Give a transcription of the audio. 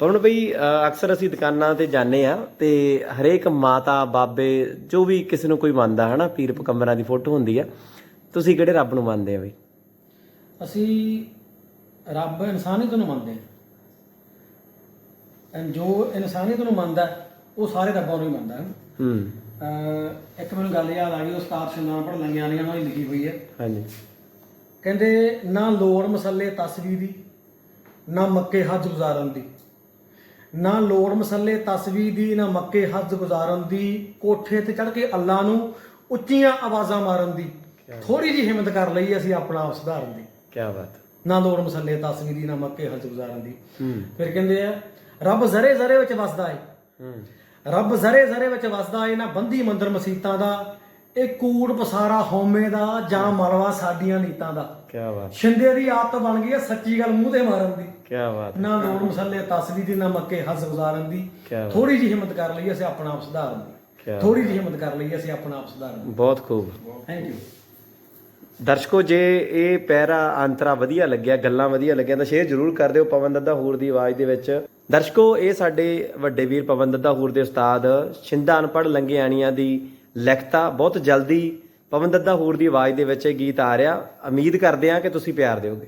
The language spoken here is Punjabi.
ਪਵਨ ਅ, ਅਕਸਰ ਅਸੀਂ ਦੁਕਾਨਾਂ ਤੇ ਜਾਂਦੇ ਆ ਤੇ ਹਰੇਕ ਮਾਤਾ ਬਾਬੇ ਜੋ ਵੀ ਕਿਸੇ ਨੂੰ ਕੋਈ ਮੰਨਦਾ ਹੈ ਨਾ ਪੀਰ ਪਕੰਬਰਾਂ ਦੀ ਫੋਟੋ ਹੁੰਦੀ ਆ ਤੁਸੀਂ ਕਿਹੜੇ ਰੱਬ ਨੂੰ ਮੰਨਦੇ ਆ ਬਈ? ਅਸੀਂ ਰੱਬ ਇਨਸਾਨੀਅਤ ਨੂੰ ਮੰਨਦੇ ਐਂ ਜੋ ਇਨਸਾਨੀਅਤ ਨੂੰ ਮੰਨਦਾ ਉਹ ਸਾਰੇ ਰੱਬਾਂ ਨੂੰ ਹੀ ਮੰਨਦਾ ਹੈ। ਇੱਕ ਮੈਨੂੰ ਗੱਲ ਯਾਦ ਆ ਗਈ ਉਸਤਾਦ ਸਿੰਘਾਂ ਪੜ ਲੰਗਿਆਂ ਵਾਲੀਆਂ ਨਾਲ ਲਿਖੀ ਹੋਈ ਹੈ। ਹਾਂਜੀ। ਕਹਿੰਦੇ ਨਾ ਲੋੜ ਮਸੱਲੇ ਤਸਵੀਰ ਦੀ ਨਾ ਮੱਕੇ ਹੱਜ ਗੁਜ਼ਾਰਨ ਦੀ। ਨਾ ਲੋੜ ਮਸੱਲੇ ਤਸਵੀਰ ਦੀ ਨਾ ਮੱਕੇ ਹੱਜ ਗੁਜ਼ਾਰਨ ਦੀ ਕੋਠੇ ਤੇ ਚੜ ਕੇ ਅੱਲਾ ਨੂੰ ਉੱਚੀਆਂ ਆਵਾਜ਼ਾਂ ਮਾਰਨ ਦੀ। ਥੋੜੀ ਜਿਹੀ ਹਿੰਮਤ ਕਰ ਲਈ ਅਸੀਂ ਆਪਣਾ ਆਪ ਸੁਧਾਰਨ ਦੀ। ਕੀ ਬਾਤ। ਨਾ ਲੋੜ ਮਸੱਲੇ ਤਸਵੀਰ ਦੀ ਨਾ ਮੱਕੇ ਹੱਜ ਗੁਜ਼ਾਰਨ ਦੀ। ਫਿਰ ਕਹਿੰਦੇ ਆ ਰੱਬ ਜ਼ਰੇ ਜ਼ਰੇ ਵਿੱਚ ਵਸਦਾ ਏ। ਰੱਬ ਜ਼ਰੇ ਜ਼ਰੇ ਵਿੱਚ ਵਸਦਾ ਏ ਨਾ ਬੰਦੀ ਮੰਦਰ ਮਸੀਤਾਂ ਦਾ ਇਹ ਕੂੜ ਪਸਾਰਾ ਹਉਮੈ ਦਾ ਜਾਂ ਮਲਵਾ ਸਾਡੀਆਂ ਨੀਤਾਂ ਦਾ। ਕੀ ਬਾਤ। ਸ਼ਿੰਦੇ ਦੀ ਆਦਤ ਬਣ ਗਈ ਹੈ ਸੱਚੀ ਗੱਲ ਮੂੰਹ ਤੇ ਮਾਰਨ ਦੀ। ਕੀ ਬਾਤ। ਨਾ ਲੋੜ ਮਸੱਲੇ ਤਸਵੀਰ ਦੀ ਨਾ ਮੱਕੇ ਹੱਸ ਗੁਜ਼ਾਰਨ ਦੀ। ਥੋੜੀ ਜਿਹੀ ਹਿੰਮਤ ਕਰ ਲਈ ਅਸੀਂ ਆਪਣਾ ਆਪ ਸੁਧਾਰਨ ਦੀ। ਥੋੜੀ ਜਿਹੀ ਹਿੰਮਤ ਕਰ ਲਈ ਅਸੀਂ ਆਪਣਾ ਆਪ ਸੁਧਾਰਨ ਦੀ। ਬਹੁਤ ਖੂਬ। ਥੈਂਕ ਯੂ ਦਰਸ਼ਕੋ ਜੇ ਇਹ ਪੈਰਾ ਅੰਤਰਾ ਵਧੀਆ ਲੱਗਿਆ ਗੱਲਾਂ ਵਧੀਆ ਲੱਗੀਆਂ ਤਾਂ ਸ਼ੇਅਰ ਜ਼ਰੂਰ ਕਰ ਦਿਓ ਪਵਨ ਦੱਦਾ ਹੂਰ ਦੀ ਆਵਾਜ਼ ਦੇ ਵਿੱਚ। ਦਰਸ਼ਕੋ ਇਹ ਸਾਡੇ ਵੱਡੇ ਵੀਰ ਪਵਨ ਦੱਦਾ ਹੂਰ ਦੇ ਉਸਤਾਦ ਛਿੰਦਾ ਅਨਪੜ ਲੰਗਿਆਣੀਆਂ ਦੀ ਲਿਖਤਾ, ਬਹੁਤ ਜਲਦੀ ਪਵਨ ਦੱਦਾ ਹੂਰ ਦੀ ਆਵਾਜ਼ ਦੇ ਵਿੱਚ ਇਹ ਗੀਤ ਆ ਰਿਹਾ। ਉਮੀਦ ਕਰਦੇ ਹਾਂ ਕਿ ਤੁਸੀਂ ਪਿਆਰ ਦਿਓਗੇ।